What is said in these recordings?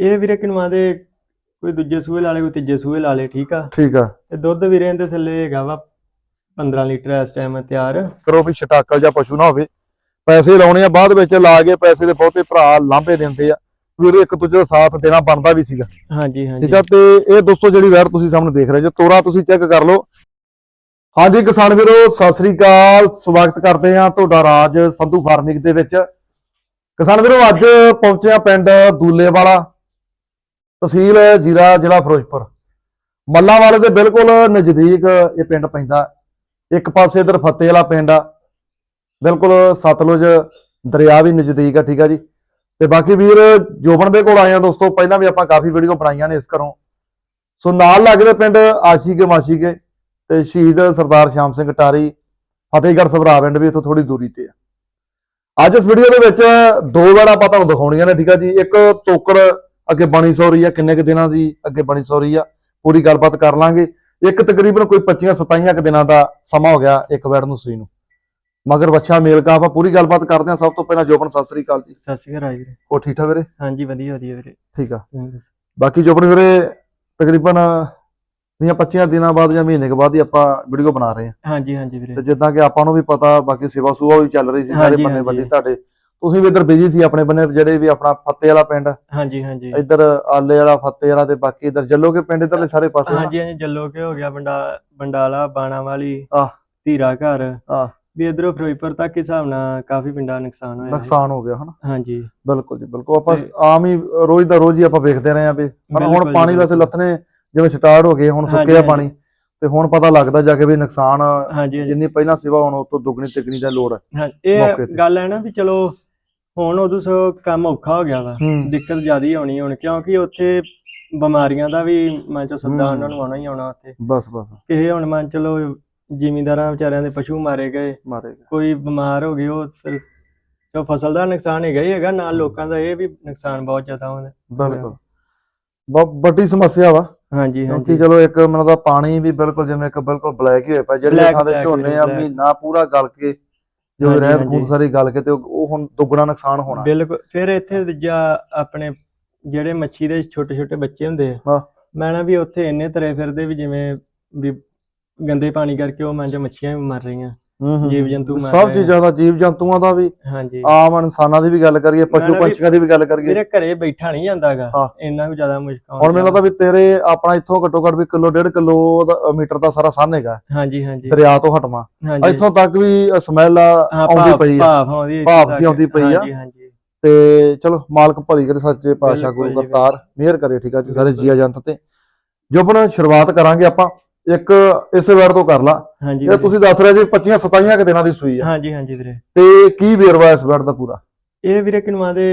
ਇਹ ਵੀਰੇ ਕਿਨਵਾ ਦੇ ਕੋਈ ਦੂਜੇ ਸੂਏ ਲਾ ਲੇ ਕੋਈ ਤੀਜੇ ਸੂਏ ਲਾ ਲੇ ਠੀਕ ਆ? ਠੀਕ ਆ। ਤੇ ਦੁੱਧ ਵੀਰੇ ਇਹਦੇ ਥੱਲੇ ਹੈਗਾ ਵਾ 15 ਲੀਟਰ ਇਸ ਟਾਈਮ ਤਿਆਰ। ਕਰੋ ਵੀ ਛਟਾਕਲ ਜਾਂ ਪਸ਼ੂ ਨਾ ਹੋਵੇ। ਪੈਸੇ ਲਾਉਣੇ ਆ ਬਾਅਦ ਵਿੱਚ ਲਾ ਕੇ ਪੈਸੇ ਦੇ ਬਹੁਤੇ ਭਰਾ ਲਾਂਭੇ ਦਿੰਦੇ ਆ। ਵੀਰ ਇੱਕ ਦੂਜੇ ਦਾ ਸਾਥ ਦੇਣਾ ਬਣਦਾ ਵੀ ਸੀਗਾ। ਹਾਂਜੀ ਹਾਂਜੀ। ਠੀਕ ਆ ਤੇ ਇਹ ਦੋਸਤੋ ਜਿਹੜੀ ਵੈਰ ਤੁਸੀਂ ਸਾਹਮਣੇ ਦੇਖ ਰਹੇ ਜੋ ਤੋਰਾ ਤੁਸੀਂ ਚੈੱਕ ਕਰ ਲਓ। ਹਾਂਜੀ ਕਿਸਾਨ ਵੀਰੋ ਸਤਿ ਸ੍ਰੀ ਅਕਾਲ। ਸਵਾਗਤ ਕਰਦੇ ਆ ਤੁਹਾਡਾ ਰਾਜ ਸੰਧੂ ਫਾਰਮਿੰਗ ਦੇ ਵਿੱਚ। ਕਿਸਾਨ ਵੀਰੋ ਅੱਜ ਪਹੁੰਚੇ ਆ ਪਿੰਡ ਦੂਲੇਵਾਲਾ। ਤਹਿਸੀਲ ਜੀਰਾ ਜ਼ਿਲ੍ਹਾ ਫਿਰੋਜ਼ਪੁਰ। ਮੱਲਾਂ ਵਾਲੇ ਦੇ ਬਿਲਕੁਲ ਨਜ਼ਦੀਕ ਇਹ ਪਿੰਡ ਪੈਂਦਾ। ਇੱਕ ਪਾਸੇ ਇਧਰ ਫਤਿਹ ਵਾਲਾ ਪਿੰਡ ਆ। ਬਿਲਕੁਲ ਸਤਲੁਜ ਦਰਿਆ ਵੀ ਨਜ਼ਦੀਕ ਆ, ਠੀਕ ਆ ਜੀ। ਤੇ ਬਾਕੀ ਵੀਰ, ਜੋਬਨ ਦੇ ਕੋਲ ਆਏ ਆ ਦੋਸਤੋ, ਪਹਿਲਾਂ ਵੀ ਆਪਾਂ ਕਾਫੀ ਵੀਡੀਓ ਬਣਾਈਆਂ ਨੇ ਇਸ ਘਰੋਂ। ਸੋ ਨਾਲ ਲੱਗਦੇ ਪਿੰਡ ਆਸ਼ੀਕੇ ਮਾਸ਼ੀਕੇ ਤੇ ਸ਼ਹੀਦ ਸਰਦਾਰ ਸ਼ਾਮ ਸਿੰਘ ਟਾਰੀ, ਫਤਿਹਗੜ੍ਹ ਸਭਰਾ ਪਿੰਡ ਵੀ ਇੱਥੋਂ ਥੋੜੀ ਦੂਰੀ ਤੇ ਆ। ਅੱਜ ਇਸ ਵੀਡੀਓ ਦੇ ਵਿੱਚ ਦੋ ਵਾਰ ਆਪਾਂ ਤੁਹਾਨੂੰ ਦਿਖਾਉਣੀਆਂ ਨੇ, ਠੀਕ ਆ ਜੀ। ਇੱਕ ਤੋਕੜ ਅੱਗੇ ਬਣੀ ਸੌ ਰਹੀ ਆ ਕਿੰਨੇ ਕੁ ਦਿਨਾਂ ਦੀ ਅੱਗੇ ਬਣੀ ਸੌ ਰਹੀ ਆ ਪੂਰੀ ਗੱਲਬਾਤ ਕਰ ਲਾਂਗੇ। ਇੱਕ ਤਕਰੀਬਨ ਕੋਈ 25 27 ਕੁ ਦਿਨਾਂ ਦਾ ਸਮਾਂ ਹੋ ਗਿਆ ਇੱਕ ਵੈੜ ਨੂੰ ਸੂਈ ਨੂੰ। ਮਗਰ ਬੱਚਾ ਮੇਲ ਕਾ ਆਪਾਂ ਪੂਰੀ ਗੱਲਬਾਤ ਕਰਦੇ ਹਾਂ। ਸਭ ਤੋਂ ਪਹਿਲਾਂ ਜੋਬਨ ਸਤਿ ਸ੍ਰੀ ਅਕਾਲ ਜੀ। ਸਤਿ ਸ਼੍ਰੀ ਅਕਾਲ ਵੀਰੇ ਉਹ ਠੀਕ ਠਾਕ ਵੀਰੇ? ਹਾਂਜੀ ਵਧੀਆ ਵਧੀਆ ਵੀਰੇ। ਠੀਕ ਆ। ਬਾਕੀ ਜੋਬਨ ਵੀਰੇ ਤਕਰੀਬਨ 20-25 ਦਿਨਾਂ ਬਾਅਦ ਜਾਂ ਮਹੀਨੇ ਕੁ ਬਾਅਦ ਹੀ ਆਪਾਂ ਵੀਡੀਓ ਬਣਾ ਰਹੇ ਹਾਂ। ਹਾਂਜੀ ਹਾਂਜੀ ਵੀਰੇ। ਤੇ ਜਿੱਦਾਂ ਕਿ ਆਪਾਂ ਨੂੰ ਵੀ ਪਤਾ ਬਾਕੀ ਸੇਵਾ ਸੂਆ ਵੀ ਚੱਲ ਰਹੀ ਸੀ ਸਾਰੇ ਬੰਨੇ। ਵੱਡੀ ਤੁਹਾਡੇ। ਤੁਸੀਂ ਵੀ ਇੱਧਰ ਬਿਜ਼ੀ ਸੀ ਆਪਣੇ ਬੰਨੇ ਜਿਹੜੇ ਵੀ ਆਪਣਾ ਫੱਤੇ ਵਾਲਾ ਪਿੰਡ ਹਾਂਜੀ ਹਾਂਜੀ ਇੱਧਰ ਆਲੇ ਵਾਲਾ ਫੱਤੇ ਵਾਲਾ ਤੇ ਬਾਕੀ ਇੱਧਰ ਜੱਲੋਗੇ ਪਿੰਡ ਇੱਧਰਲੇ ਸਾਰੇ ਪਾਸੇ। ਹਾਂਜੀ ਹਾਂਜੀ ਜੱਲੋ ਕੇ ਹੋ ਗਿਆ ਬੰਡਾ ਬੰਡਾਲਾ ਬਾਣਾ ਵਾਲੀ ਆਹ। ਧੀਰਾ ਘਰ ਆਹ। ਵੀ ਇਧਰੋਂ ਫਿਰੋਜ਼ਪੁਰ ਤੱਕ ਹਿਸਾਬ ਨਾਲ ਕਾਫੀ ਪਿੰਡਾਂ ਦਾ ਨੁਕਸਾਨ ਹੋਇਆ ਨੁਕਸਾਨ ਹੋ ਗਿਆ ਹਨਾ ਹਾਂਜੀ ਬਿਲਕੁਲ ਜੀ ਬਿਲਕੁਲ ਆਪਾਂ ਆਮ ਹੀ ਰੋਜ਼ ਦਾ ਰੋਜ਼ ਹੀ ਆਪਾਂ ਵੇਖਦੇ ਰਹੇ ਆ ਵੀ ਹੁਣ ਪਾਣੀ ਵੈਸੇ। ਲੱਥਣੇ ਜਿਵੇਂ ਸਟਾਰਟ ਹੋ ਗਏ ਹੁਣ ਸੁੱਕਿਆ। ਪਾਣੀ ਤੇ ਹੁਣ ਪਤਾ ਲੱਗਦਾ ਜਾ ਕੇ ਵੀ ਨੁਕਸਾਨ ਜਿੰਨੀ ਪਹਿਲਾਂ ਸੇਵਾ ਹੁਣ ਤੋਂ ਦੁੱਗਣੀ ਤਿੱਗਣੀ ਦਾ ਲੋੜ ਹੈ ਇਹ। ਗੱਲ ਹੈ ਨਾ ਵੀ ਚਲੋ ਹੁਣ ਉਦੋਂ ਸੋ ਕੰਮ ਔਖਾ ਹੋ ਗਿਆ ਵਾ। ਹੂੰ। ਦਿੱਕਤ ਜ਼ਿਆਦੀ ਆਉਣੀ ਹੁਣ ਕਿਉਂਕਿ ਉੱਥੇ ਬਿਮਾਰੀਆਂ ਦਾ ਵੀ ਮੰਨ ਚ ਸੱਦਾ। ਉਹਨਾਂ ਨੂੰ ਆਉਣਾ ਹੀ ਆਉਣਾ ਉੱਥੇ। ਬਸ ਬਸ। ਕਿਸੇ ਹੁਣ ਮੰਨ ਚਲੋ ਜ਼ਿਮੀਂਦਾਰਾਂ ਵਿਚਾਰਿਆਂ ਦੇ ਪਸ਼ੂ ਮਾਰੇ ਗਏ। ਮਾਰੇਗਾ ਕੋਈ ਬਿਮਾਰ ਹੋ ਗਏ ਉਹ ਫਿਰ ਜੋ ਫਸਲ ਦਾ ਨੁਕਸਾਨ ਹੈਗਾ ਹੀ ਹੈਗਾ ਨਾਲ ਲੋਕਾਂ ਦਾ ਇਹ ਵੀ ਨੁਕਸਾਨ ਬਹੁਤ ਜ਼ਿਆਦਾ ਹੁੰਦਾ ਬਿਲਕੁਲ। ਬਹੁਤ ਵੱਡੀ ਸਮੱਸਿਆ ਵਾ। ਹਾਂਜੀ ਕਿਉਂਕਿ ਹਾਂਜੀ ਚਲੋ ਇੱਕ ਮੈਨੂੰ ਦਾ ਪਾਣੀ ਵੀ ਬਿਲਕੁਲ ਜਿਵੇਂ ਇੱਕ ਬਿਲਕੁਲ ਬਲੈਕ ਹੀ ਹੋਇਆ ਪਿਆ ਜਿਹੜੇ Black, ਥਾਂ black, ਝੋਨੇ ਆ black। ਮਹੀਨਾ ਪੂਰਾ ਗਲ ਕੇ ਜੋ ਹਾਂਜੀ, ਰਹਿਤ ਹਾਂਜੀ। ਖੂਨ ਸਾਰੀ ਗਲ ਕੇ ਤੇ ਉਹ ਉਹ ਹੁਣ ਦੁੱਗਣਾ ਨੁਕਸਾਨ ਹੋਣਾ ਬਿਲਕੁਲ ਫਿਰ ਇੱਥੇ ਦੂਜਾ ਆਪਣੇ ਜਿਹੜੇ ਮੱਛੀ ਦੇ ਛੋਟੇ ਛੋਟੇ ਬੱਚੇ ਹੁੰਦੇ ਆ। ਮੈਂ ਨਾ ਵੀ ਉੱਥੇ ਇੰਨੇ ਤਰੇ ਫਿਰਦੇ ਵੀ ਜਿਵੇਂ ਵੀ ਗੰਦੇ ਪਾਣੀ ਕਰਕੇ ਉਹ ਚ ਮੱਛੀਆਂ ਵੀ ਮਰ ਰਹੀਆਂ। ਜੀਵ ਜੰਤੂ ਮਰ ਸਭ। ਚੀਜ਼ਾਂ ਦਾ ਜੀਵ ਜੰਤੂਆਂ ਦਾ ਵੀ ਹਾਂਜੀ। ਆਮ ਇਨਸਾਨਾਂ ਦੀ ਵੀ ਗੱਲ ਕਰੀਏ ਪਸ਼ੂ ਮੈਂ ਪੰਛੀਆਂ ਦੀ ਵੀ ਗੱਲ ਕਰੀਏ। ਮੇਰੇ ਘਰੇ ਬੈਠਾ ਨਹੀਂ ਜਾਂਦਾਗਾ। ਇੰਨਾ ਵੀ ਜ਼ਿਆਦਾ ਮੁਸ਼ਕਲ ਹੁਣ ਮੈਨੂੰ ਲੱਗਦਾ ਵੀ ਤੇਰੇ ਆਪਣਾ ਇੱਥੋਂ ਘੱਟੋ ਘੱਟ ਵੀ ਕਿਲੋ ਡੇਢ ਕਿਲੋ ਮੀਟਰ ਦਾ ਸਾਰਾ ਸੰਨ ਹੈਗਾ। ਹਾਂਜੀ ਹਾਂਜੀ। ਦਰਿਆ ਤੋਂ ਹਟਵਾ। ਇੱਥੋਂ ਤੱਕ ਵੀ ਸਮੈਲ ਆਉਂਦੀ ਪਈ ਆ। ਭਾਫ਼ ਆਉਂਦੀ ਭਾਫ਼ ਆਉਂਦੀ ਪਈ ਆ। ਹਾਂਜੀ ਹਾਂਜੀ। ਤੇ ਚਲੋ ਮਾਲਕ ਭਲੀ ਕਰੇ ਸੱਚੇ ਪਾਤਸ਼ਾਹ ਗੁਰੂ ਕਰਤਾਰ ਮਿਹਰ ਕਰੇ ਠੀਕ ਆ ਜੀ ਸਾਰੇ ਬਿਲਕੁਲ। ਜੀ ਏਜੰਟ ਤੇ। ਜੋ ਆਪਣਾ ਸ਼ੁਰੂਆਤ ਕਰਾਂਗੇ ਆਪਾਂ। ਇੱਕ ਇਸੇ ਵਾਰ ਤੋਂ ਕਰ ਲਾ। ਹਾਂਜੀ ਇਹ। ਤੁਸੀਂ ਦੱਸ ਰਹੇ ਜੀ 25 27 ਕਿ ਦਿਨਾਂ ਦੀ ਸੂਈ ਆ। ਹਾਂਜੀ ਹਾਂਜੀ ਵੀਰੇ। ਤੇ ਕੀ ਵੇਰਵਾ ਇਸ ਵਾਰ ਦਾ ਪੂਰਾ? ਇਹ ਵੀਰੇ ਕਿਨਵਾ ਦੇ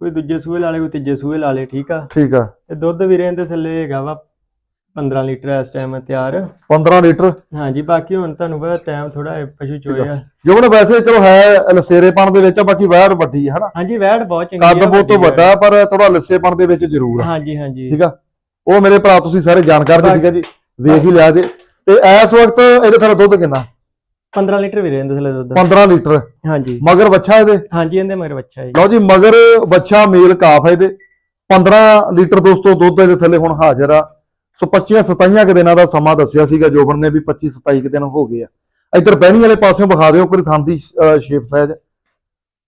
ਕੋਈ ਦੂਜੇ ਸੂਏ ਲਾ ਲੇ ਕੋਈ ਤੀਜੇ ਸੂਏ ਲਾ ਲੇ ਠੀਕ ਆ? ਠੀਕ ਆ। ਤੇ ਦੁੱਧ ਵੀਰੇ ਇਹਦੇ ਥੱਲੇ ਹੈਗਾ ਵਾ 15 ਲੀਟਰ ਇਸ ਟਾਈਮ ਤਿਆਰ। 15 ਲੀਟਰ? ਹਾਂਜੀ ਬਾਕੀ ਹੁਣ ਤੁਹਾਨੂੰ ਪਤਾ ਟਾਈਮ ਥੋੜਾ ਪਸ਼ੂ ਚੋਇਆ। ਜੋ ਆਪਣਾ ਵੈਸੇ ਚਲੋ ਹੈ ਲਸੇਰੇਪਣ ਦੇ ਵਿੱਚ ਆ, ਬਾਕੀ ਵੈਰ ਵੱਡੀ ਹੈ ਹਨਾ? ਹਾਂਜੀ ਵੈੜ ਬਹੁਤ ਚੰਗੀ ਕੱਦ ਆ, ਬਹੁਤ ਤੋਂ ਵੱਡੀ ਵੱਡਾ ਪਰ ਥੋੜਾ ਲੱਸੇਪਣ ਦੇ ਵਿੱਚ ਜ਼ਰੂਰ ਆ। ਹਾਂਜੀ ਹਾਂਜੀ। ਠੀਕ ਆ। ਉਹ ਮੇਰੇ ਭਰਾ ਤੁਸੀਂ ਸਾਰੇ ਜਾਣਕਾਰ ਜੀ ਠੀਕ ਆ ਜੀ। ਵੇਖ ਹੀ ਲਿਆ ਜੇ। ਤੇ ਇਸ ਵਕਤ ਇਹਦੇ ਥੱਲੇ ਦੁੱਧ ਕਿੰਨਾ? 15 ਲੀਟਰ ਵੀਰੇ ਇਹਦੇ ਥੱਲੇ ਦੁੱਧ। 15 ਲੀਟਰ। ਹਾਂਜੀ। ਮਗਰ ਬੱਚਾ ਇਹਦੇ? ਹਾਂਜੀ ਇਹਦੇ ਮਗਰ ਬੱਚਾ ਹੈ ਲਓ ਜੀ ਮਗਰ ਬੱਚਾ ਮੇਲ ਕਾਫ ਹੈ ਇਹਦੇ। 15 ਲੀਟਰ ਦੋਸਤੋ ਦੁੱਧ ਇਹਦੇ ਥੱਲੇ ਹੁਣ ਹਾਜ਼ਰ ਆ। ਸੋ 25 27 ਕੁ ਦਿਨਾਂ ਦਾ ਸਮਾਂ ਦੱਸਿਆ ਸੀਗਾ ਜੋਬਨ ਨੇ ਵੀ 25 27 ਕੁ ਦਿਨ ਹੋ ਗਏ ਆ। ਇੱਧਰ ਬਹਿਣੀ ਵਾਲੇ ਪਾਸਿਓਂ ਵਿਖਾ ਦਿਓ ਕੋਈ ਥਾਂ ਦੀ ਸ਼ੇਪ ਸਾਈਜ਼।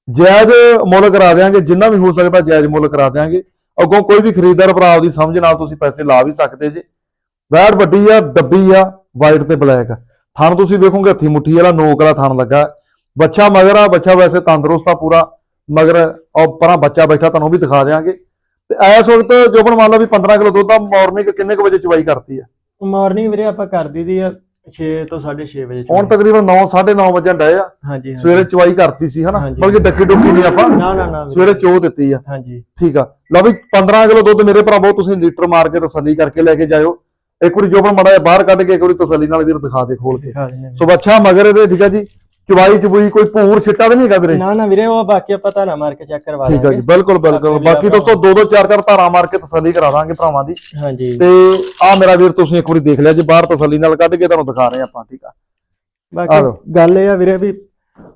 ਜਾਇਜ਼ ਮੁੱਲ ਕਰਾ ਦਿਆਂਗੇ ਜਿੰਨਾ ਵੀ ਹੋ ਸਕਦਾ ਜਾਇਜ਼ ਮੁੱਲ ਕਰਾ ਦਿਆਂਗੇ। ਅੱਗੋਂ ਕੋਈ ਵੀ ਖਰੀਦਦਾਰ ਭਰਾ ਆਪਦੀ ਸਮਝ ਨਾਲ ਤੁਸੀਂ ਪੈਸੇ ਲਾ ਵੀ ਸਕਦੇ ਜੇ। ਵੈੜ ਵੱਡੀ ਆ ਡੱਬੀ ਆ ਵਾਈਟ ਤੇ ਬਲੈਕ ਥਣ ਤੁਸੀਂ ਵੇਖੋਗੇ ਹੱਥੀ ਮੁੱਠੀ ਵਾਲਾ ਨੋਕ ਵਾਲਾ ਥਣ ਲੱਗਾ। ਬੱਚਾ ਮਗਰ ਆ ਬੱਚਾ ਵੈਸੇ ਤੰਦਰੁਸਤ ਆ ਪੂਰਾ। ਮਗਰ ਉਹ ਪਰਾਂ ਬੱਚਾ ਬੈਠਾ ਤੁਹਾਨੂੰ ਵੀ ਦਿਖਾ ਦਿਆਂਗੇ। ਤੇ ਇਸ ਵਕਤ ਜੋਬਨ ਮੰਨ ਲਾ ਵੀ 15 ਕਿਲੋ ਦੁੱਧ ਆ ਮਾਰਨਿੰਗ ਕਿੰਨੇ ਕੁ ਵਜੇ ਚਵਾਈ ਕਰਤੀ ਆ? ਮਾਰਨਿੰਗ ਵੀਰੇ ਆਪਾਂ ਕਰ ਦੀ ਆ 6 ਤੋਂ 6:30 ਵਜੇ ਹੁਣ ਤਕਰੀਬਨ 9 9:30 ਵਜੇ ਡਏ ਆ। ਹਾਂਜੀ। ਸਵੇਰੇ ਚਵਾਈ ਕਰਤੀ ਸੀ ਹਨਾ। ਬਲਕਿ ਡੱਕੀ ਡੁੱਕੀ ਨਹੀਂ ਆਪਾਂ। ਨਾ ਨਾ ਨਾ ਵੀਰੇ। ਸਵੇਰੇ ਚੋ ਦਿੱਤੀ ਆ। ਹਾਂਜੀ। ਠੀਕ ਆ। ਲਓ ਵੀ 15 ਕਿਲੋ ਦੁੱਧ ਮੇਰੇ ਭਰਾਵੋ ਤੁਸੀਂ ਲੀਟਰ ਮਾਰ ਕੇ ਤਸੱਲੀ ਕਰਕੇ ਲੈ ਕੇ ਜਾਇਓ। ਇੱਕ ਵਾਰੀ ਜੋਬਨ ਮੜਾ ਬਾਹਰ ਕੱਢ ਕੇ ਇੱਕ ਵਾਰੀ ਤਸੱਲੀ ਨਾਲ ਵੀਰ ਦਿਖਾ ਦੇ ਖੋਲ ਕੇ। ਸੋ ਬੱਚਾ ਮਗਰ ਇਹਦੇ ਠੀਕ ਆ ਜੀ? ਚਵਾਈ ਚਬੂਈ ਕੋਈ ਭੂਰ ਛਿੱਟਾ ਤਾਂ ਨਹੀਂ ਹੈਗਾ ਵੀਰੇ? ਨਾ ਨਾ ਵੀਰੇ ਉਹ ਬਾਕੀ ਆਪਾਂ ਧਾਰਾ ਮਾਰ ਕੇ ਚੈੱਕ ਕਰਵਾ ਠੀਕ ਆ ਜੀ ਬਿਲਕੁਲ ਬਿਲਕੁਲ। ਬਾਕੀ ਦੋਸਤੋ ਦੋ ਦੋ ਚਾਰ ਚਾਰ ਧਾਰਾਂ ਮਾਰ ਕੇ ਤਸੱਲੀ ਕਰਾ ਦਾਂਗੇ ਭਰਾਵਾਂ ਦੀ। ਹਾਂਜੀ। ਤੇ ਆ ਮੇਰਾ ਵੀਰ ਤੁਸੀਂ ਇੱਕ ਵਾਰੀ ਦੇਖ ਲਿਆ ਜੀ ਬਾਹਰ ਤਸੱਲੀ ਨਾਲ ਕੱਢ ਕੇ ਤੁਹਾਨੂੰ ਦਿਖਾ ਰਹੇ ਆਪਾਂ ਠੀਕ ਆ? ਬਾਕੀ। ਗੱਲ ਇਹ ਆ ਵੀਰੇ ਵੀ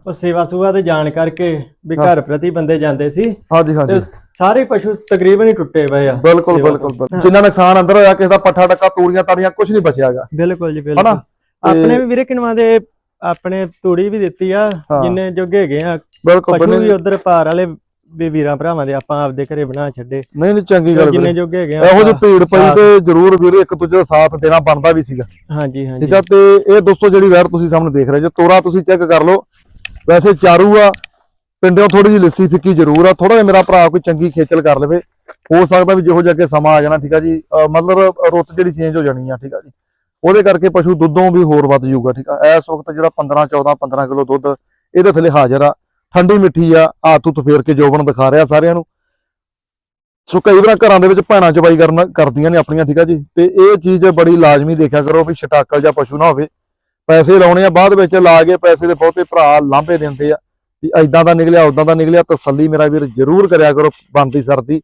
ਉਹ ਸੇਵਾ ਸੁਵਾ ਤੇ ਜਾਣ ਕਰਕੇ ਵੀ ਘਰ ਪ੍ਰਤੀ ਬੰਦੇ ਜਾਂਦੇ ਸੀ। ਹਾਂਜੀ ਹਾਂਜੀ। ਸਾਰੇ ਪਸ਼ੂ ਤਕਰੀਬਨ ਹੀ ਟੁੱਟੇ ਪਏ ਆ। ਬਿਲਕੁਲ ਬਿਲਕੁਲ। ਜਿੰਨਾ ਨੁਕਸਾਨ ਅੰਦਰ ਹੋਇਆ ਕਿਸੇ ਦਾ ਪੱਠਾ ਟੱਕਾ ਤੂੜੀਆਂ ਤਾੜੀਆਂ ਕੁਝ ਨਹੀਂ ਬਚਿਆਗਾ। ਬਿਲਕੁਲ ਜੀ? ਬਿਲਕੁਲ। ਆਪਣੇ ਵੀ ਵੀਰੇ ਕਿਨਵਾ ਦੇ ਆਪਣੇ ਤੂੜੀ ਵੀ ਦਿੱਤੀ ਆ। ਜਿੰਨੇ ਜੋਗੇ ਹੈਗੇ ਆ। ਪਸ਼ੂ ਵੀ ਉਧਰ ਪਾਰ ਵਾਲੇ ਵੀ ਵੀਰਾਂ ਭਰਾਵਾਂ ਦੇ ਆਪਾਂ ਆਪਦੇ ਘਰੇ ਬਣਾ ਛੱਡੇ। ਨਹੀਂ ਨਹੀਂ ਚੰਗੀ ਗੱਲ ਜਿੰਨੇ। ਜੋਗੇ ਹੈਗੇ ਆ ਇਹੋ ਜਿਹੀ ਭੀੜ ਪਈ ਤੇ ਜ਼ਰੂਰ ਵੀਰੇ ਇੱਕ ਦੂਜੇ ਦਾ ਸਾਥ ਦੇਣਾ ਬਣਦਾ ਵੀ ਸੀਗਾ। ਹਾਂਜੀ ਹਾਂਜੀ। ਠੀਕ ਆ ਤੇ ਇਹ ਦੋਸਤੋ ਜਿਹੜੀ ਵੈਰ ਤੁਸੀਂ ਸਾਹਮਣੇ ਦੇਖ ਰਹੇ ਜੋ ਤੋਰਾ ਤੁਸੀਂ ਚੈੱਕ ਕਰ ਲਓ ਵੈਸੇ ਚਾਰੂ ਆ ਪਿੰਡੋਂ ਥੋੜੀ ਜਿਹੀ ਲੱਸੀ ਫਿੱਕੀ ਜ਼ਰੂਰ ਆ ਥੋੜਾ ਜਿਹਾ ਮੇਰਾ ਭਰਾ ਕੋਈ ਚੰਗੀ ਖੇਚਲ ਕਰ ਲਵੇ, ਹੋ ਸਕਦਾ ਵੀ ਜਿਹੋ ਜਿਹਾ ਕੇ ਸਮਾਂ ਆ ਜਾਣਾ, ਠੀਕ ਆ ਜੀ? ਮਤਲਬ ਰੁੱਤ ਜਿਹੜੀ ਚੇਂਜ ਹੋ ਜਾਣੀ ਆ, ਠੀਕ ਆ ਜੀ? ਉਹਦੇ ਕਰਕੇ ਪਸ਼ੂ ਦੁੱਧੋਂ ਵੀ ਹੋਰ ਵੱਧ ਜਾਊਗਾ, ਠੀਕ ਆ? ਇਸ ਵਕਤ ਜਿਹੜਾ 15 14 15 ਕਿਲੋ ਦੁੱਧ, ਇਹਦੇ ਥੱਲੇ ਹਾਜ਼ਰ ਆ। ਠੰਡੀ ਮਿੱਠੀ ਆ ਹੱਥ ਤਫੇਰ ਕੇ ਜੋਬਨ ਦਿਖਾ ਰਿਹਾ ਸਾਰਿਆਂ ਨੂੰ। ਸੋ ਕਈ ਵਾਰ ਘਰਾਂ ਦੇ ਵਿੱਚ ਭੈਣਾਂ ਚਬਾਈ ਕਰਨ ਕਰਦੀਆਂ ਨੇ ਆਪਣੀਆਂ, ਠੀਕ ਆ ਜੀ? ਤੇ ਇਹ ਚੀਜ਼ ਬੜੀ ਲਾਜ਼ਮੀ ਦੇਖਿਆ ਕਰੋ ਵੀ ਛਟਾਕਲ ਜਾਂ ਪਸ਼ੂ ਨਾ ਹੋਵੇ। ਪੈਸੇ ਲਾਉਣੇ ਆ ਬਾਅਦ ਵਿੱਚ ਲਾ ਕੇ ਪੈਸੇ ਦੇ ਬਹੁਤੇ ਭਰਾ ਲਾਂਭੇ ਦਿੰਦੇ ਆ ਵੀ ਐਦਾਂ ਦਾ ਨਿਕਲਿਆ ਉਦਾਂ ਦਾ ਨਿਕਲਿਆ ਤਸੱਲੀ ਮੇਰਾ ਵੀਰ ਜ਼ਰੂਰ ਕਰਿਆ ਕਰੋ ਬੰਦੀ ਸਰਦੀ।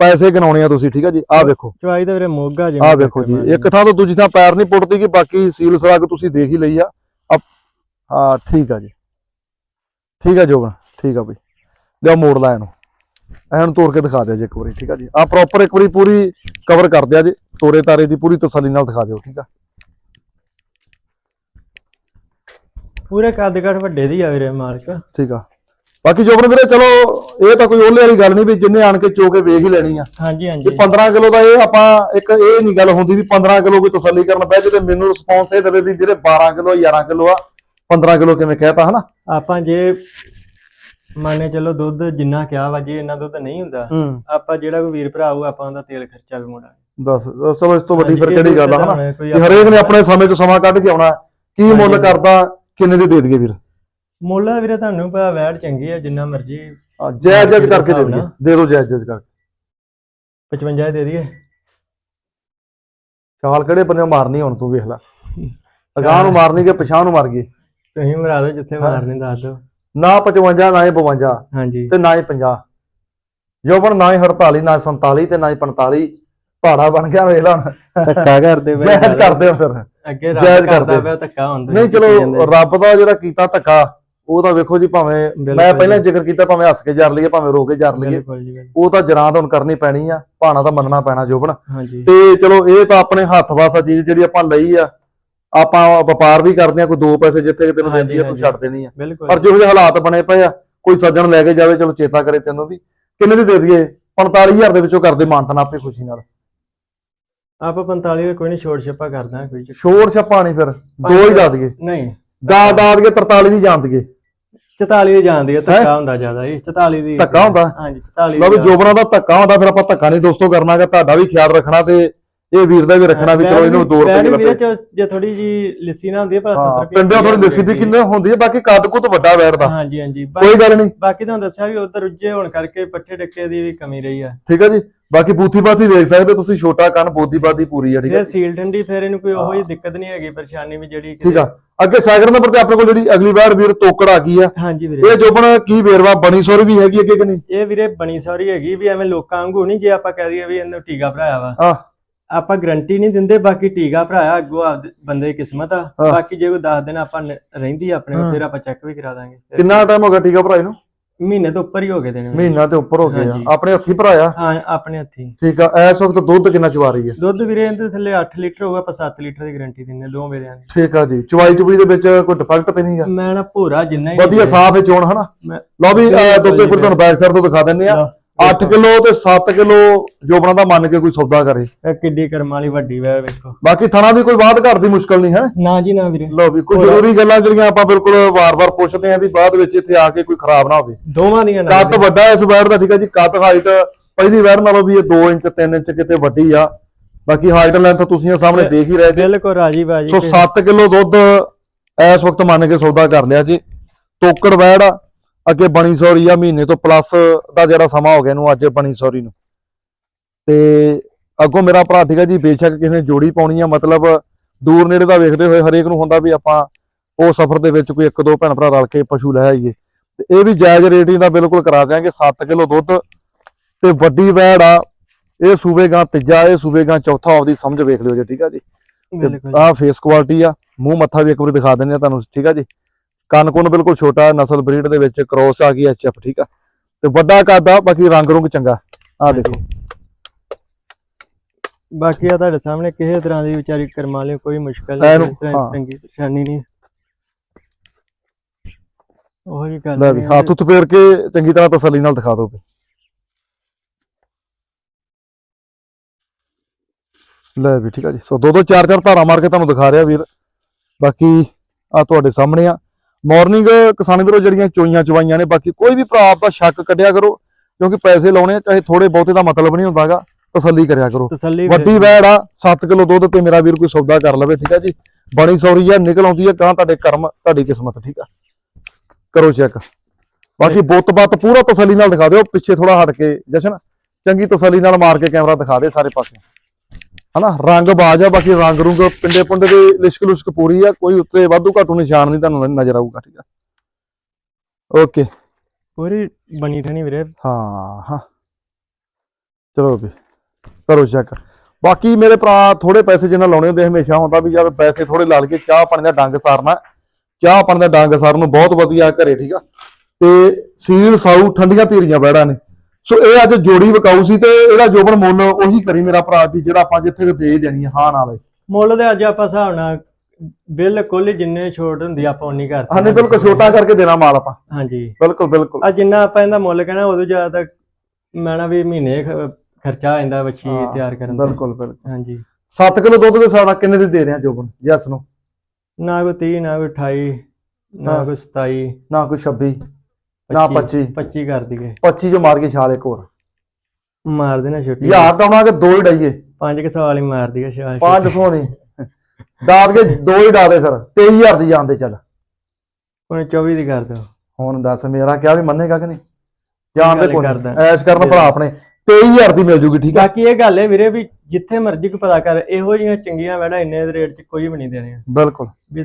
ਪੈਸੇ ਗਿਣਾਉਣੇ ਆ ਤੁਸੀਂ ਠੀਕ ਆ ਜੀ? ਆਹ ਵੇਖੋ। ਚਵਾਈ ਦਾ ਵੀਰੇ ਮੋਗਾ ਜਿਵੇਂ ਆਹ ਵੇਖੋ ਜੀ ਇੱਕ ਥਾਂ ਤੋਂ ਦੂਜੀ ਥਾਂ ਪੈਰ ਨਹੀਂ ਪੁੱਟਦੀ ਕਿ ਬਾਕੀ ਸੀਲ ਸਰਾਗ ਤੁਸੀਂ ਦੇਖ ਹੀ ਲਈ ਆ। ਆ- ਹਾਂ ਠੀਕ ਆ ਜੀ। ਠੀਕ ਆ ਜੋਬਨ ਠੀਕ ਆ ਬਈ। ਲਿਆ ਮੋੜ ਲਾ ਇਹਨੂੰ। ਐਨ ਤੋੜ ਕੇ ਦਿਖਾ ਦਿਓ ਜੀ ਇੱਕ ਵਾਰੀ ਠੀਕ ਆ ਜੀ। ਆ ਪ੍ਰੋਪਰ ਇੱਕ ਵਾਰੀ ਪੂਰੀ ਕਵਰ ਕਰ ਦਿਆ ਜੀ ਤੋਰੇ ਤਾਰੇ ਦੀ ਪੂਰੀ ਤਸੱਲੀ ਨਾਲ ਦਿਖਾ ਦਿਓ ਠੀਕ ਆ। ਪੂਰੇ ਕੱਦ ਕੱਟ ਵੱਡੇ ਦੀ ਆ ਵੀਰੇ ਮਾਲਕ। ਠੀਕ ਆ। ਬਾਕੀ ਜੋਬਨ ਵੀਰੇ ਚਲੋ ਇਹ ਤਾਂ ਕੋਈ ਉਹਲੇ ਵਾਲੀ ਗੱਲ ਨਹੀਂ ਵੀ ਜਿੰਨੇ ਆਣ ਕੇ ਚੋ ਕੇ ਵੇਖ ਹੀ ਲੈਣੀ ਆ। ਹਾਂਜੀ ਇਹ ਹਾਂਜੀ 15 ਕਿਲੋ ਦਾ ਇਹ ਆਪਾਂ ਇੱਕ ਇਹ ਨਹੀਂ ਗੱਲ ਹੁੰਦੀ ਵੀ 15 ਕਿਲੋ ਕੋਈ ਤਸੱਲੀ ਕਰਨ ਬਹਿ ਜੇ ਤੇ ਮੈਨੂੰ ਰਿਸਪੌਂਸ ਇਹ ਦੇਵੇ ਵੀ ਵੀਰੇ 12 ਕਿਲੋ 11 ਕਿਲੋ ਆ 15 ਕਿਲੋ ਕਿਵੇਂ ਕਹਿਤਾ ਹਨਾ? ਆਪਾਂ ਜੇ ਮੰਨੇ ਚਲੋ ਦੁੱਧ ਜਿੰਨਾ ਕਿਹਾ ਵਾ ਜੇ ਇੰਨਾ ਦੁੱਧ ਨਹੀਂ ਹੁੰਦਾ ਆਪਾਂ ਜਿਹੜਾ ਕੋਈ ਵੀਰ ਭਰਾ ਆਊ ਆਪਾਂ ਉਹਦਾ ਤੇਲ ਖਰਚਾ ਵੀ ਮੋੜਾਂਗੇ ਦੱਸ ਦੱਸ ਚਲੋ ਇਸ ਤੋਂ ਵੱਡੀ ਫਿਰ ਕਿਹੜੀ ਗੱਲ ਆ ਹਨਾ? ਹਰੇਕ ਨੇ ਆਪਣੇ ਸਮੇਂ ਤੋਂ ਸਮਾਂ ਕੱਢ ਕੇ ਆਉਣਾ ਕੀ ਮੁੱਲ। ਕਰਦਾ ਕਿੰਨੇ ਦੇ ਦੇ ਦਈਏ ਵੀਰ? ਮੁੱਲ ਆ ਵੀਰੇ ਤੁਹਾਨੂੰ ਪਤਾ ਵੈੜ ਚੰਗੀ ਆ ਜਿੰਨਾ ਮਰਜ਼ੀ ਹਾਂ, ਜਾਇਜ਼ ਕਰਕੇ ਦੇ ਦਈਏ। ਦੇ ਦਿਓ ਜਾਇਜ਼ ਜਾਇਜ਼ ਕਰਕੇ। 55 ਦੇ ਦਈਏ। ਛਾਲ ਕਿਹੜੇ ਬੰਨੇ ਮਾਰਨੀ ਹੁਣ ਤੂੰ ਵੇਖ ਲੈ। ਅਗਾਹ ਨੂੰ ਮਾਰਨੀ ਕਿ ਪਛਾਹ ਨੂੰ ਮਾਰ ਗਈ? ਤੁਸੀਂ ਮਰਾ ਦਿਓ ਜਿੱਥੇ। ਮਾਰਨੇ ਦੱਸ ਦਿਓ। ਨਾ 55 ਨਾ ਹੀ 52 ਹਾਂਜੀ। ਤੇ ਨਾ ਹੀ 50 ਜੋਬਨ ਨਾ ਹੀ 48 ਨਾ ਹੀ 47 ਤੇ ਨਾ ਹੀ 45 ਭਾੜਾ ਬਣ ਗਿਆ ਵੇਖ ਲਾ ਹੁਣ। ਧੱਕਾ ਕਰਦੇ ਜਾਇਜ਼। ਕਰਦੇ ਹੋ ਫਿਰ। ਅੱਗੇ ਜਾਇਜ਼ ਰੱਬ ਕਰਦਾ। ਪਿਆ ਧੱਕਾ ਹੁੰਦਾ ਨਹੀਂ ਚਲੋ ਰੱਬ ਦਾ ਜਿਹੜਾ ਕੀਤਾ ਧੱਕਾ ਉਹ ਤਾਂ ਵੇਖੋ ਜੀ ਭਾਵੇਂ ਮੈਂ ਪਹਿਲਾਂ ਜ਼ਿਕਰ ਕੀਤਾ ਭਾਵੇਂ ਹੱਸ ਕੇ ਜਰ ਲਈਏ ਭਾਵੇਂ ਰੋ ਕੇ ਜਰ ਲਈਏ। ਉਹ ਤਾਂ ਜਰਾਂ ਤਾਂ ਹੁਣ ਕਰਨੀ ਪੈਣੀ ਆ ਭਾਣਾ ਤਾਂ ਮੰਨਣਾ ਪੈਣਾ ਜੋਬਨ। ਤੇ ਚਲੋ ਇਹ ਤਾਂ ਆਪਣੇ ਹੱਥ ਵਾਸਾ ਚੀਜ਼ ਜਿਹੜੀ ਆਪਾਂ ਲਈ ਆ। ਆਪਾਂ ਵਪਾਰ ਵੀ ਕਰਦੇ ਆ ਕੋਈ ਦੋ ਪੈਸੇ ਜਿੱਥੇ ਤੈਨੂੰ ਦਿੰਦੀ ਆ ਤੂੰ। ਛੱਡ ਦੇਣੀ ਆ। ਪਰ ਜਿਹੋ ਜਿਹੇ ਹਾਲਾਤ ਬਣੇ ਪਏ ਆ ਕੋਈ ਸੱਜਣ ਲੈ ਕੇ ਜਾਵੇ ਚਲੋ ਚੇਤਾ ਕਰੇ ਤੈਨੂੰ ਵੀ। ਕਿੰਨੇ ਦੀ ਦੇ ਦਈਏ? 45000 ਦੇ ਵਿੱਚੋਂ ਕਰਦੇ ਮਾਨਤਨ ਆਪੇ ਖੁਸ਼ੀ ਨਾਲ। ਆਪਾਂ 45 ਵਿੱਚ ਕੋਈ ਨਹੀਂ ਛੋੜ ਛੱਪਾ ਕਰਦਾ ਕੋਈ ਚੱਕਰ। ਸ਼ੋਰ ਛੱਪਾ ਨਹੀਂ ਫਿਰ ਦੋ ਹੀ ਲਾ ਦਈਏ। ਨਹੀਂ। ਦਾ ਦਾ ਦਈਏ 43 ਦੀ ਜਾਣ ਦਈਏ। 44 ਦੀ ਜਾਂਦੀ ਹੈ ਧੱਕਾ ਹੁੰਦਾ ਜ਼ਿਆਦਾ ਜੀ 44 ਦੀ। ਧੱਕਾ ਹੁੰਦਾ? ਹਾਂਜੀ 44 ਲਓ ਵੀ ਜੋਬਰਾਂ ਦਾ ਧੱਕਾ ਹੁੰਦਾ ਫਿਰ ਆਪਾਂ ਧੱਕਾ ਨਹੀਂ ਦੋਸਤੋ ਕਰਨਾਗਾ ਤੁਹਾਡਾ ਵੀ ਖਿਆਲ ਰੱਖਣਾ ਤੇ ਇਹ ਵੀਰ ਦਾ ਵੀ ਰੱਖਣਾ ਵੀ ਚਲੋ ਇਹਨੂੰ 2 ਰੁਪਏ ਵੀਰੇ ਲੱਗੇ ਚ ਜੇ ਥੋੜੀ ਜੀ ਲੱਸੀ ਨਾ ਹੁੰਦੀ ਹੈ ਪਰ ਹਾਂ 70 ਰੁਪਏ ਪਿੰਡਾਂ ਥੋੜੀ ਲੱਸੀ ਵੀ ਕਿੰਨੇ ਹੁੰਦੀ ਹੈ ਬਾਕੀ ਕੱਦ ਕੁੱਤ ਵੱਡਾ ਵੈਰ ਦਾ ਹਾਂਜੀ ਹਾਂਜੀ। ਕੋਈ ਗੱਲ ਨਹੀਂ ਬਾਕੀ ਤੁਹਾਨੂੰ ਦੱਸਿਆ ਵੀ ਉਧਰ ਉੱਜੇ ਹੋਣ ਕਰਕੇ ਪੱਠੇ ਡੱਕੇ ਦੀ ਵੀ ਕਮੀ ਰਹੀ ਆ। ਠੀਕ ਹੈ ਜੀ। ਬਾਕੀ ਬੂਥੀ ਬਾਥੀ ਵੇਖ ਸਕਦੇ ਹੋ ਤੁਸੀਂ ਛੋਟਾ ਕੰਨ ਬੂਥੀ ਬਾਥੀ ਪੂਰੀ ਆ ਠੀਕ ਹੈ ਸੀਲ ਠੰਡੀ ਫਿਰ ਇਹਨੂੰ ਕੋਈ ਉਹੋ ਦਿੱਕਤ ਨਹੀਂ ਹੈਗੀ ਪਰੇਸ਼ਾਨੀ ਵੀ ਜਿਹੜੀ ਠੀਕ ਆ। ਅੱਗੇ ਸੈਕਿੰਡ ਨੰਬਰ ਤੇ ਆਪਣੇ ਕੋਲ ਜਿਹੜੀ ਅਗਲੀ ਵਾਰ ਵੀਰ ਤੋਕੜ ਆ ਗਈ ਆ। ਹਾਂਜੀ ਵੀਰੇ। ਇਹ ਜੋਬਨ ਕੀ ਵੇਰਵਾ ਬਣੀ ਸੋਰ ਵੀ ਹੈਗੀ ਅੱਗੇ ਕਿ ਨਹੀਂ? ਇਹ ਵੀਰੇ ਬਣੀ ਸੌਰੀ ਹੈਗੀ ਵੀ ਐਵੇਂ ਲੋਕਾਂ ਵਾਂਗੂ ਨਹੀਂ ਜੇ ਆਪਾਂ ਕਹਿ ਦਈਏ ਵੀ ਇਹਨੂੰ ਟੀਕਾ ਭਰਾਇਆ ਵਾ। ਹਾਂ। ਆਪਾਂ ਗਰੰਟੀ ਨਹੀਂ ਦਿੰਦੇ ਬਾਕੀ ਟੀਕਾ ਭਰਾਇਆ ਅੱਗੋਂ ਆਪਦੇ ਬੰਦੇ ਦੀ ਕਿਸਮਤ ਆ। ਬਾਕੀ ਜੇ ਕੋਈ 10 ਦਿਨ ਆਪਾਂ ਰਹਿੰਦੀ ਆਪਣੇ ਫਿਰ ਆਪਾਂ ਚੈੱਕ ਵੀ ਕਰਾ ਦਾਂਗੇ। ਕਿੰਨਾ ਟਾਈਮ ਹੋ ਗਿਆ ਟੀਕਾ ਭਰਾਏ ਨੂੰ? ਮਹੀਨੇ ਤੋਂ ਉੱਪਰ ਹੀ ਹੋ ਗਏ ਦਿਨ ਮਹੀਨਾ ਤੇ ਉੱਪਰ ਹੋ ਗਿਆ ਹਾਂਜੀ। ਆਪਣੇ ਹੱਥੀ ਭਰਾਇਆ? ਹਾਂ ਆਪਣੇ ਹੱਥੀ। ਠੀਕ ਆ ਇਸ ਵਕਤ ਦੁੱਧ ਕਿੰਨਾ ਚਵਾ ਰਹੀ ਹੈ? ਦੁੱਧ ਵੀਰੇ ਇਹਦੇ ਥੱਲੇ 8 ਲੀਟਰ ਹੋਊਗਾ ਆਪਾਂ 7 ਲੀਟਰ ਦੀ ਗਾਰੰਟੀ ਦਿੰਨੇ ਦੋ ਵੇਰਿਆਂ ਦੀ। ਠੀਕ ਆ ਜੀ। ਚਵਾਈ ਚੁਬਈ ਦੇ ਵਿੱਚ ਕੋਈ ਡਿਫੈਕਟ ਤੇ ਨਹੀਂਗਾ ਮੈਂ ਨਾ ਭੂਰਾ ਜਿੰਨਾ ਹੀ ਵਧੀਆ ਸਾਫ਼ ਹੈ ਚੋਣ ਹਨਾ? ਮੈਂ- ਲਓ ਵੀ ਅਹ, ਦੋਸਤੋ ਇੱਕ ਵਾਰ। ਤੁਹਾਨੂੰ ਬੈਕ ਸਾਈਡ ਤੋਂ ਦਿਖਾ ਦਿੰਨੇ ਆ 8 ਕਿਲੋ ਤੇ 7 ਕਿਲੋ ਜੋਬਣਾ ਦਾ ਮੰਨ ਕੇ ਕੋਈ ਸੌਦਾ ਕਰੇ। ਇਹ ਕਿੱਡੀ ਕਰਮ ਵਾਲੀ ਵੱਡੀ ਵੈ ਵੇਖੋ। ਬਾਕੀ ਥਣਾ ਦੀ ਕੋਈ ਬਾਤ ਘਰ ਦੀ ਮੁਸ਼ਕਲ ਨਹੀਂ ਹੈ। ਨਾ ਜੀ ਨਾ ਵੀਰੇ। ਲਓ ਵੀ ਕੋਈ ਜ਼ਰੂਰੀ ਗੱਲਾਂ ਜਿਹੜੀਆਂ ਆਪਾਂ ਬਿਲਕੁਲ ਵਾਰ-ਵਾਰ ਪੁੱਛਦੇ ਆਂ ਵੀ ਬਾਅਦ ਵਿੱਚ ਇੱਥੇ ਆ ਕੇ ਕੋਈ ਖਰਾਬ ਨਾ ਹੋਵੇ। ਦੋਵਾਂ ਦੀਆਂ ਨਾ ਕੱਦ ਵੱਡਾ ਇਸ ਵੈਰ ਦਾ ਠੀਕ ਹੈ ਜੀ ਕੱਦ ਹਾਈਟ ਪਹਿਲੀ ਵੈਰ ਨਾਲੋਂ ਵੀ ਇਹ 2 ਇੰਚ 3 ਇੰਚ ਕਿਤੇ ਵੱਡੀ ਆ। ਬਾਕੀ ਹਾਈਟ ਲੈਂਥ ਤੁਸੀਂ ਸਾਹਮਣੇ ਦੇਖ ਹੀ ਰਹੇ ਜੀ। ਬਿਲਕੁਲ ਰਾਜੀ ਬਾਜੀ ਸੋ 7 ਕਿਲੋ ਦੁੱਧ ਇਸ ਵਕਤ ਮੰਨ ਕੇ ਸੌਦਾ ਕਰ ਲਿਆ ਜੀ। ਤੋਕੜ ਵੈੜ ਆ, ਅੱਗੇ ਬਣੀ ਸੌਰੀ ਆ ਮਹੀਨੇ ਤੋਂ ਪਲੱਸ ਦਾ ਜਿਹੜਾ ਸਮਾਂ ਹੋ ਗਿਆ ਇਹਨੂੰ ਅੱਜ ਬਣੀ ਸੌਰੀ ਨੂੰ। ਤੇ ਅੱਗੋਂ ਮੇਰਾ ਭਰਾ ਠੀਕ ਹੈ ਜੀ ਬੇਸ਼ੱਕ ਕਿਸੇ ਨੇ ਜੋੜੀ ਪਾਉਣੀ ਆ ਮਤਲਬ ਦੂਰ ਨੇੜੇ ਦਾ ਵੇਖਦੇ ਹੋਏ ਹਰੇਕ ਨੂੰ ਹੁੰਦਾ ਵੀ ਆਪਾਂ ਉਹ ਸਫ਼ਰ ਦੇ ਵਿੱਚ ਕੋਈ ਇੱਕ ਦੋ ਭੈਣ ਭਰਾ ਰਲ ਕੇ ਪਸ਼ੂ ਲੈ ਆਈਏ। ਤੇ ਇਹ ਵੀ ਜਾਇਜ਼ ਰੇਟਿੰਗ ਦਾ ਬਿਲਕੁਲ ਕਰਾ ਦਿਆਂਗੇ 7 ਕਿਲੋ ਦੁੱਧ ਤੇ ਵੱਡੀ ਵੈੜ ਆ ਇਹ ਸੂਬੇ ਗਾਂ ਤੀਜਾ ਇਹ ਸੂਬੇ ਗਾਂ ਚੌਥਾ ਆਪਦੀ ਸਮਝ ਵੇਖ ਲਿਓ ਜੀ ਠੀਕ ਆ ਜੀ। ਆਹ ਫੇਸ ਕੁਆਲਿਟੀ ਆ ਮੂੰਹ ਮੱਥਾ ਵੀ ਇੱਕ ਵਾਰੀ ਦਿਖਾ ਦਿੰਦੇ ਆ ਤੁਹਾਨੂੰ ਠੀਕ ਆ ਜੀ। ਕੰਨ ਕੁੰਨ ਬਿਲਕੁਲ ਛੋਟਾ ਨਸਲ ਬਰੀਡ ਦੇ ਵਿੱਚ ਕ੍ਰੋਸ ਆ ਗਈ ਐਚਐਫ ਠੀਕ ਆ? ਤੇ ਵੱਡਾ ਕੱਦ ਬਾਕੀ ਰੰਗ ਰੁੰਗ ਚੰਗਾ। ਆ ਦੇਖੋ। ਬਾਕੀ ਆ ਤੁਹਾਡੇ ਸਾਹਮਣੇ ਕਿਸੇ ਤਰ੍ਹਾਂ ਦੀ ਵਿਚਾਰੀ ਕਰਮਾ ਲਈ ਕੋਈ ਮੁਸ਼ਕਲ ਨਹੀਂ। ਦੀ ਤੰਗੀ ਪਰੇਸ਼ਾਨੀ ਨਹੀਂ। ਉਹ ਗੱਲ ਲੈ ਵੀ ਹੱਥ ਉੱਤ ਫੇਰ ਕੇ ਚੰਗੀ ਤਰ੍ਹਾਂ ਤਸੱਲੀ ਨਾਲ ਦਿਖਾ ਦਿਓ ਵੀ। ਲੈ ਵੀ ਠੀਕ ਆ ਜੀ। ਸੋ ਦੋ ਦੋ ਚਾਰ ਚਾਰ ਧਾਰਾਂ ਮਾਰ ਕੇ ਤੁਹਾਨੂੰ ਦਿਖਾ ਰਿਹਾ ਵੀਰ। ਬਾਕੀ ਆ ਤੁਹਾਡੇ ਸਾਹਮਣੇ ਆ। ਮਾਰਨਿੰਗ ਕਿਸਾਨ ਵੀਰੋ ਜਿਹੜੀਆਂ ਚੋਈਆਂ ਚਵਾਈਆਂ ਨੇ ਬਾਕੀ ਕੋਈ ਵੀ ਭਰਾ ਆਪਦਾ ਸ਼ੱਕ ਕੱਢਿਆ ਕਰੋ ਕਿਉਂਕਿ ਪੈਸੇ ਲਾਉਣੇ ਚਾਹੇ ਥੋੜੇ ਬਹੁਤੇ ਦਾ ਮਤਲਬ ਨਹੀਂ ਹੁੰਦਾਗਾ ਤਸੱਲੀ ਕਰਿਆ ਕਰੋ। ਵੱਡੀ ਵੈੜ ਆ 7 ਕਿਲੋ ਦੁੱਧ ਤੇ ਮੇਰਾ ਵੀਰ ਕੋਈ ਸੌਦਾ ਕਰ ਲਵੇ ਠੀਕ ਆ ਜੀ? ਬਣੀ ਸੌਰੀ ਆ ਨਿਕਲ ਆਉਂਦੀ ਆ ਕਾਂ ਤੁਹਾਡੇ ਕਰਮ ਤੁਹਾਡੀ ਕਿਸਮਤ ਠੀਕ ਆ? ਕਰੋ ਚੈੱਕ ਬਾਕੀ ਬੁੱਤ ਬੱਤ ਪੂਰਾ ਤਸੱਲੀ ਨਾਲ ਦਿਖਾ ਦਿਓ ਪਿੱਛੇ ਥੋੜਾ ਹਟ ਕੇ ਜਸ਼ਨ ਚੰਗੀ ਤਸੱਲੀ ਨਾਲ ਮਾਰ ਕੇ ਕੈਮਰਾ ਦਿਖਾ ਦੇ ਸਾਰੇ ਪਾਸੇ ਹਨਾ ਰੰਗ ਬਾਜ ਆ ਬਾਕੀ ਰੰਗ ਰੁੰਗ ਪਿੰਡੇ ਪੁੰਡੇ ਦੇ ਲਿਸ਼ਕ ਲੁਸ਼ਕ ਪੂਰੀ ਆ ਕੋਈ ਉੱਤੇ ਵਾਧੂ ਘਾਟੂ ਨਿਸ਼ਾਨ ਨਹੀਂ ਤੁਹਾਨੂੰ ਨਜ਼ਰ ਆਊਗਾ ਠੀਕ ਆ ਓਕੇ ਪੂਰੀ ਬਣੀ ਠਣੀ ਵੀਰੇ। ਹਾਂ ਹਾਂ। ਚਲੋ ਵੀ ਕਰੋ ਚੈੱਕ ਬਾਕੀ ਮੇਰੇ ਭਰਾ ਥੋੜੇ ਪੈਸੇ ਜਿੰਨਾ ਲਾਉਣੇ ਹੁੰਦੇ ਹਮੇਸ਼ਾ ਹੁੰਦਾ ਵੀ ਜਦ ਪੈਸੇ ਥੋੜੇ ਲਾ ਲਈਏ ਚਾਹ ਪਾਣੀ ਦਾ ਡੰਗ ਸਾਰਨਾ। ਚਾਹ ਪਾਣੀ ਦਾ ਡੰਗ ਸਾਰਨ ਨੂੰ ਬਹੁਤ ਵਧੀਆ ਘਰੇ ਠੀਕ ਆ। ਤੇ ਸੀਲ ਸਾਊ ਠੰਡੀਆਂ ਧੀਰੀਆਂ ਬੈੜਾਂ ਨੇ। ਸੋ ਇਹ ਅੱਜ ਜੋੜੀ ਵਿਕਾਊ ਸੀ ਤੇ ਇਹਦਾ ਜੋਬਨ ਮੁੱਲ ਉਹੀ ਕਰੀ ਮੇਰਾ ਭਰਾ ਵੀ ਜਿਹੜਾ ਆਪਾਂ ਜਿੱਥੇ ਦੇ ਦੇਣੀ ਆ ਹਾਂ ਨਾਲ ਮੁੱਲ ਦੇ ਅੱਜ ਆਪਾਂ ਹਿਸਾਬ ਨਾਲ ਬਿਲਕੁਲ ਜਿੰਨੇ ਛੋਟ ਹੁੰਦੀ ਆਪਾਂ ਉਨੀ ਕਰਦੇ ਹਾਂ ਬਿਲਕੁਲ ਛੋਟਾ ਕਰਕੇ ਦੇਣਾ ਮਾਲ ਆਪਾਂ। ਹਾਂਜੀ। ਬਿਲਕੁਲ ਬਿਲਕੁਲ। ਆ ਜਿੰਨਾ ਆਪਾਂ ਇਹਦਾ ਮੁੱਲ ਕਹਿਣਾ ਉਦੋਂ ਜ਼ਿਆਦਾ ਤੱਕ ਮੈਂ ਨਾ ਵੀ ਮਹੀਨੇ ਖਰਚਾ ਆ ਜਾਂਦਾ ਵੱਛੀ ਤਿਆਰ ਕਰਨ ਦਾ ਬਿਲਕੁਲ ਬਿਲਕੁਲ। ਹਾਂਜੀ। 7 ਕਿਲੋ ਦੁੱਧ ਦੇ ਸਾਰਾ ਕਿੰਨੇ ਦੇ ਦੇ ਰਹੇ ਆ ਜੋਬਨ? ਜੈਸ ਨੂੰ ਨਾ ਕੋਈ 30 ਨਾ ਕੋਈ 28 ਨਾ। ਕੋਈ 27 ਨਾ ਕੋਈ 26 ਨਾ 25 25 ਕਰ ਦਈਏ। 25 ਜੋ ਮਾਰ ਕੇ ਛਾਲ ਇੱਕ ਹੋਰ। ਮਾਰ ਦੇਣਾ ਛੁੱਟੀ। ਯਾਰ ਡਾਉਣਾ ਕਿ ਦੋ ਹੀ ਡਾਈਏ ਪੰਜ ਕੁ ਸਵਾਲ ਹੀ ਮਾਰ ਦਈਏ ਸ਼ਾਇਦ ਪੰਜ ਸੋਹਣੇ ਡਾਦ ਕੇ ਦੋ ਹੀ ਡਾਦੇ ਫਿਰ। 23000 ਦੀ ਜਾਂਦੇ ਚੱਲ। ਹੁਣ 24 ਦੀ ਕਰ ਦੋ ਹੁਣ ਦੱਸ ਮੇਰਾ ਕਿਹਾ ਵੀ ਮੰਨੇਗਾ ਕਿ ਨਹੀਂ? ਦੇ ਗੱਲ ਕੋਈ। ਐਸ਼ ਕਰਨ ਭਰਾ ਆਪਣੇ। 23000 ਦੀ ਮਿਲ ਜੂਗੀ ਠੀਕ ਆ? ਬਾਕੀ ਇਹ ਗੱਲ ਹੈ ਵੀਰੇ ਵੀ ਜਿੱਥੇ ਮਰਜ਼ੀ ਕੋ ਪਤਾ ਕਰ ਇਹੋ ਜਿਹੀਆਂ ਚੰਗੀਆਂ ਵੈੜਾ ਇੰਨੇ ਦੇ ਰੇਟ 'ਚ ਕੋਈ ਵੀ ਨਹੀਂ ਦੇਣੇ। ਬਿਲਕੁਲ। ਵੀ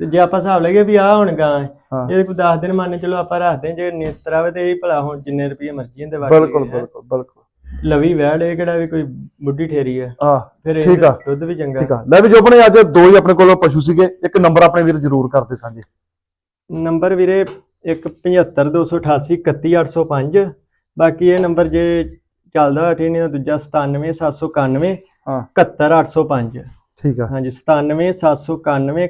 ਤੇ ਜੇ ਆਪਾਂ ਹਿਸਾਬ ਲਈਏ ਵੀ ਆ ਹੁਣ ਗਾਂ ਹਾਂ। ਇਹ ਕੋਈ 10 ਦਿਨ ਮੰਨ ਚਲੋ ਆਪਾਂ ਰੱਖਦੇ ਹਾਂ, ਜੇ ਨੇਤਰਾ ਵੇ ਤੇ ਇਹ ਭਲਾ ਹੁਣ ਜਿੰਨੇ ਰੁਪਏ ਮਰਜ਼ੀ ਹੁੰਦੇ ਬਾਕੀ ਬਿਲਕੁਲ ਇਹ ਬਿਲਕੁਲ ਬਿਲਕੁਲ। ਲਵੀ ਵੈੜ ਇਹ ਕਿਹੜਾ ਵੀ ਕੋਈ ਬੁੱਢੀ ਠੇਰੀ ਆ। ਆ ਫਿਰ ਠੀਕ ਇਹਦਾ ਆ। ਦੁੱਧ ਵੀ ਚੰਗਾ। ਠੀਕ ਆ। ਲੈ ਵੀ ਜੋਬਨੇ ਅੱਜ ਦੋ ਹੀ ਆਪਣੇ ਕੋਲ ਪਸ਼ੂ ਸੀਗੇ ਇੱਕ ਨੰਬਰ ਆਪਣੇ ਵੀਰ ਜ਼ਰੂਰ ਕਰਦੇ ਸਾਂਝੇ। ਨੰਬਰ ਵੀਰੇ ਇੱਕ 75288 31805 ਬਾਕੀ ਇਹ ਨੰਬਰ ਜੇ ਚੱਲਦਾ ਠੀਕ ਨਹੀਂ ਤਾਂ ਦੂਜਾ 97791 ਹਾਂ। 71805 ਠੀਕ ਆ। ਹਾਂਜੀ 97791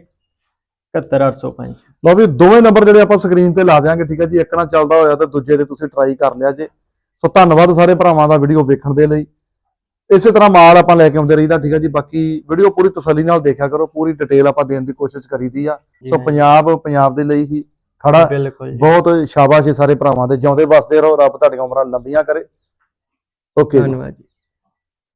71805 ਲਓ ਵੀ ਦੋਵੇਂ ਨੰਬਰ ਜਿਹੜੇ ਆਪਾਂ ਸਕਰੀਨ ਤੇ ਲਾ ਦਿਆਂਗੇ ਠੀਕ ਹੈ ਜੀ। ਇੱਕ ਨਾਲ ਚੱਲਦਾ ਹੋਇਆ ਤੇ ਦੂਜੇ ਦੇ ਤੁਸੀਂ ਟਰਾਈ ਕਰ ਲਿਆ ਜੇ। ਸੋ ਧੰਨਵਾਦ ਸਾਰੇ ਭਰਾਵਾਂ ਦਾ ਵੀਡੀਓ ਵੇਖਣ ਦੇ ਲਈ। ਇਸੇ ਤਰ੍ਹਾਂ ਮਾਲ ਆਪਾਂ ਲੈ ਕੇ ਆਉਂਦੇ ਰਹੀਦਾ ਠੀਕ ਹੈ ਜੀ। ਬਾਕੀ ਵੀਡੀਓ ਪੂਰੀ ਤਸੱਲੀ ਨਾਲ ਦੇਖਿਆ ਕਰੋ ਪੂਰੀ ਡਿਟੇਲ ਆਪਾਂ ਦੇਣ ਦੀ ਕੋਸ਼ਿਸ਼ ਕਰੀਦੀ ਆ। ਸੋ ਪੰਜਾਬ ਪੰਜਾਬ ਦੇ ਲਈ ਹੀ ਖੜਾ। ਬਹੁਤ ਸ਼ਾਬਾਸ਼ ਹੈ ਸਾਰੇ ਭਰਾਵਾਂ ਦੇ। ਜਿਉਂਦੇ ਵਸਦੇ ਰਹੋ ਰੱਬ ਤੁਹਾਡੀਆਂ ਉਮਰਾਂ ਲੰਬੀਆਂ ਕਰੇ। ਓਕੇ ਧੰਨਵਾਦ ਜੀ।